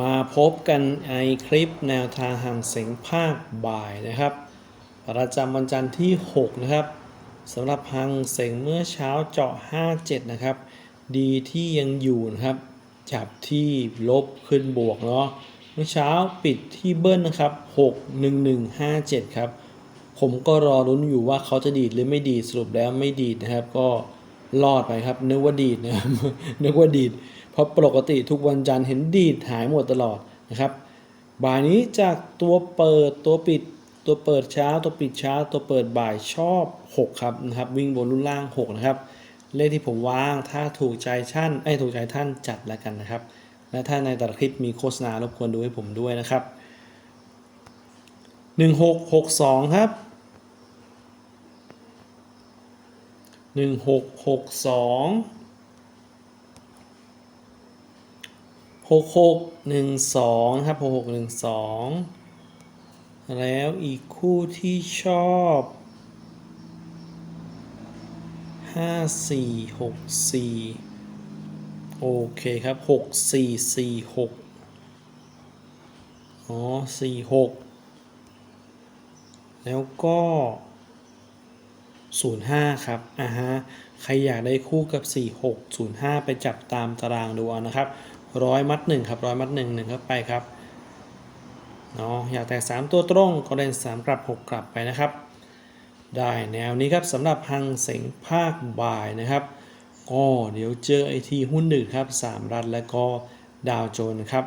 มาพบกันในคลิปแนวทางห่างเสียงภาคบ่ายนะครับ ประจำวันจันทร์ที่ 6 นะครับสำหรับหังเสียงเมื่อเช้าเจาะ 57 นะครับ ดีที่ยังอยู่นะครับ จับที่ลบขึ้นบวกเนาะเมื่อเช้าปิดที่เบิ้ลนะครับ 61157 ครับ ผมก็รอรุ้นอยู่ว่าเขาจะดีดหรือไม่ดีสรุปแล้วไม่ดีดนะครับ ก็รอดไปครับนึกว่าดีดนะครับนึกว่าดีด เพราะปกติทุกวันจันทร์เห็นดีดหายหมดตลอดนะครับบ่ายนี้จากตัวเปิดตัวปิดตัวเปิดเช้าตัวปิดเช้าตัวเปิดบ่ายชอบ 6 ครับนะครับ วิ่งบนรุ่นล่าง 6 นะครับ เลขที่ผมวางถ้าถูกใจท่านไอ้ถูกใจท่านจัดแล้วกันนะครับ และถ้าในแต่ละคลิปมีโฆษณารบกวนดูให้ผมด้วยนะครับ 1662 ครับ 1662 กหกหกหนึ่งสองครับหกหกหนึ่งสองแล้วอีกคู่ที่ชอบห้าสี่หกสี่โอเคครับหกสี่สี่หกอ๋อสี่หกแล้วก็05ครับอ่าฮะใครอยากได้คู่กับ4605ไปจับตามตารางดูนะครับ ร้อยมัดหนึ่งครับร้อยมัดหนึ่งหนึ่งเข้าไปครับเนาะอยากแตก 3 ตัวตรงก็เล่น3กลับ 6 กลับไปนะครับ ได้แนวนี้ครับสำหรับหังเสงภาคบ่ายนะครับก็เดี๋ยวเจอไอทีหุ้นดึกครับ 3 รัฐและก็ดาวโจนส์ครับ